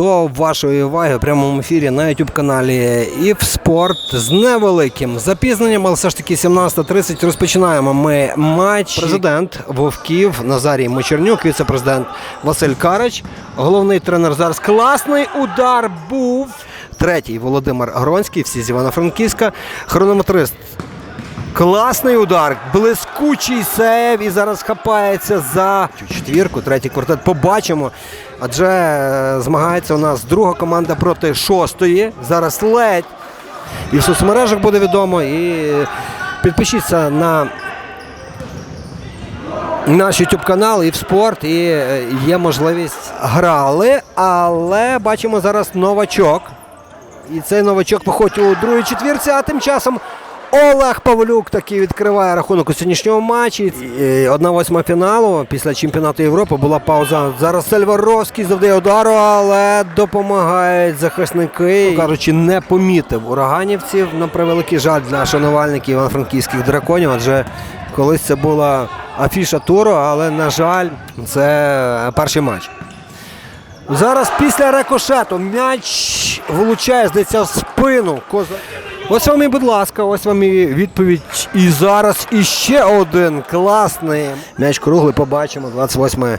до вашої уваги в прямому ефірі на youtube каналі ІФ Спорт з невеликим запізненням, але все ж таки 17.30 розпочинаємо ми матч. Президент Вовків Назарій Мочернюк, віце-президент Василь Карич, головний тренер зараз. Класний удар був. Третій Володимир Гронський, всі з Івано-Франківська. Хронометрист Класний удар, блискучий сейв і зараз хапається за четвірку, третій квартет. Побачимо. Адже е, змагається у нас друга команда проти шостої. Зараз ледь. І в соцмережах буде відомо. І підпишіться на наш YouTube канал і в спорт. І е, є можливість грали. Але бачимо зараз новачок. І цей новачок виходить у другій четвірці, а тим часом Олег Павлюк таки відкриває рахунок у сьогоднішньому матчі. Одна восьма фіналу після чемпіонату Європи була пауза. Зараз Сельваровський завдає удару, але допомагають захисники. Кажучи, не помітив ураганівців на превеликий жаль для шанувальників івано-франківських драконів, адже колись це була афіша туру, але, на жаль, це перший матч. Зараз після рикошету м'яч влучає, здається, в спину. Коза. Ось вам і, будь ласка, ось вам і відповідь. І зараз іще один класний. М'яч круглий, побачимо. 28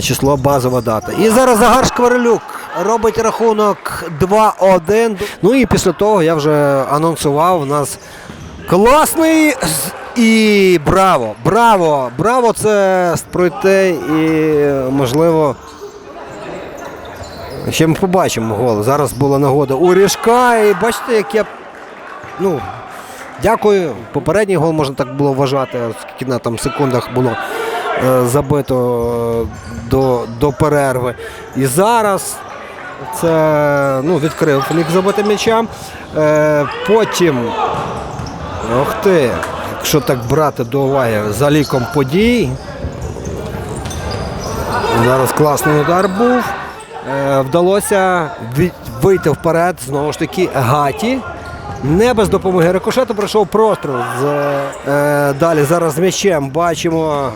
число, базова дата. І зараз Загар Шкварилюк робить рахунок 2-1. Ну і після того я вже анонсував. У нас класний і браво! Браво! Браво! Це пройти і можливо. Ще ми побачимо гол. Зараз була нагода у Ріжка. І бачите, як я. Ну, дякую. Попередній гол можна так було вважати, скільки на там секундах було е, забито е, до, до перерви. І зараз це ну, відкрив міг забити м'яча. Е, потім. Ох ти, якщо так брати до уваги за ліком подій. Зараз класний удар був. Е, вдалося вийти вперед знову ж таки Гаті. Не без допомоги рикошету пройшов простріл. З, е, далі зараз з м'ячем бачимо.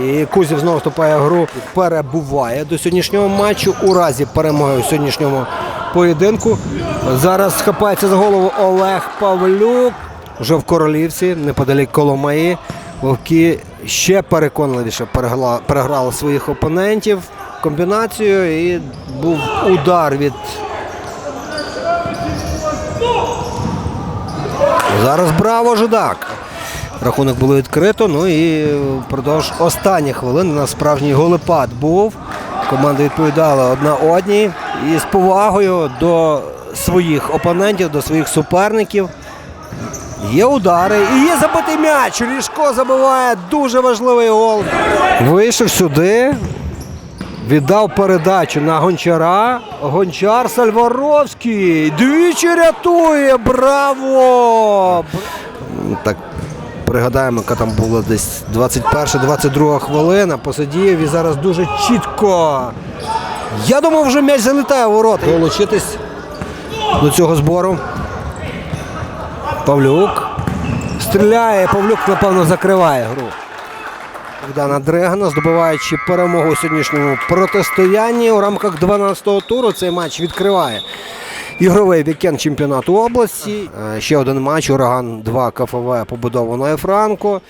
е, І Кузів знову вступає в гру. Перебуває до сьогоднішнього матчу у разі перемоги у сьогоднішньому поєдинку. Зараз схапається за голову Олег Павлюк. Вже в Королівці, неподалік Коломаї. Вовки ще переконливіше переграли своїх опонентів комбінацію і був удар від. Зараз браво Жидак. Рахунок було відкрито. Ну і впродовж останніх хвилин у нас справжній голепад був. Команда відповідала одна одній і з повагою до своїх опонентів, до своїх суперників. Є удари і є забитий м'яч. Ріжко забиває дуже важливий гол. Вийшов сюди, віддав передачу на гончара. Гончар Сальваровський. Двічі рятує. Браво! Так пригадаємо, яка там була десь 21-22 хвилина. Посидів і зараз дуже чітко. Я думав, вже м'яч залітає в ворота. Долучитись до цього збору. Павлюк. Стріляє. Павлюк, напевно, закриває гру. Богдана Дрегана, здобуваючи перемогу у сьогоднішньому протистоянні у рамках 12-го туру. Цей матч відкриває ігровий вікенд чемпіонату області. Е, Ще один матч. Ураган 2 КФВ побудованої Франко.